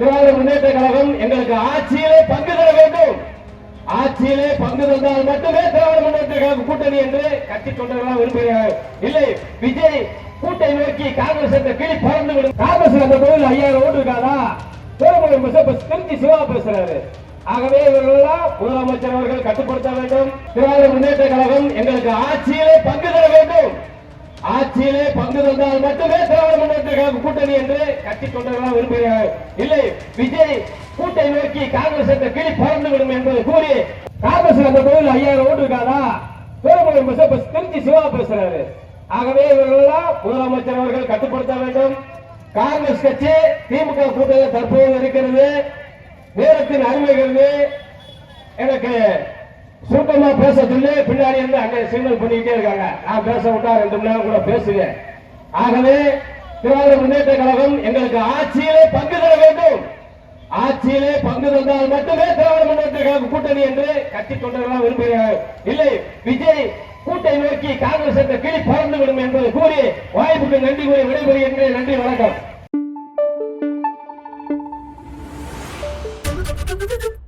திராவிட முன்னேற்ற கழகம் எங்களுக்கு ஆட்சியிலே பங்கு தர வேண்டும். ஆட்சியிலே பங்கு தந்தால் மட்டுமே திராவிட முன்னேற்ற கழக கூட்டணி என்று கட்சி தொண்டர்களாக விரும்புகிறார்கள். இல்லை விஜய் கூட்டை நோக்கி காங்கிரஸ் என்ற கிளி பறந்து விடும். காங்கிரஸ் அந்த கோயில் ஐயாயிரம் ஓட்டு இருக்காதா? திருமணம் திருச்சி சிவா பேசுறாரு. ஆகவே இவர்களெல்லாம் முதலமைச்சர் அவர்கள் கட்டுப்படுத்த வேண்டும். திராவிட முன்னேற்ற கழகம் எங்களுக்கு ஆட்சியிலே பங்கு தர வேண்டும். ஆட்சியிலே பங்கு தந்தால் மட்டுமே திராவிட முன்னேற்ற கழக கூட்டணி என்று கட்சி தொண்டர்களாக விரும்புகிறார்கள். இல்லை விஜய் கூட்டை நோக்கி காங்கிரஸ் என்ற கிளி பறந்து விடும் என்பதை கூறி காங்கிரஸ் அந்த கோயில் ஐயாயிரம் ஓட்டு இருக்காதா? பஸ் திருச்சி சிவா பேசுறாரு. ஆகவே இவர்களெல்லாம் முதலமைச்சர் அவர்கள் கட்டுப்படுத்த வேண்டும். காங்கிரஸ் கட்சி திமுக கூட்டத்தில் தற்போது இருக்கிறது. நேரத்தின் அருமைகிறது எனக்கு சுத்தமா பேச சொல்லி பின்னாடி இருந்து அங்கே சிக்னல் பண்ணிக்கிட்டே இருக்காங்க. நான் பேச விட்டா ரெண்டு மணி நேரம் கூட பேசுவேன். ஆகவே திராவிட முன்னேற்ற கழகம் எங்களுக்கு ஆட்சியிலே பங்கு தர வேண்டும் ஆட்சியிலே பங்கு தந்தால் மட்டுமே திராவிட முன்னேற்ற கழக கூட்டணி என்று கட்சி தொண்டர்களாக விரும்புகிறார்கள் இல்லை விஜய் கூட்டை நோக்கி காங்கிரஸ் என்ற கிளி பறந்துவிடும் என்பது என்பதை கூறி வாய்ப்புக்கு நன்றி கூறி விடைபெறுகின்றேன் நன்றி வணக்கம் Thank you.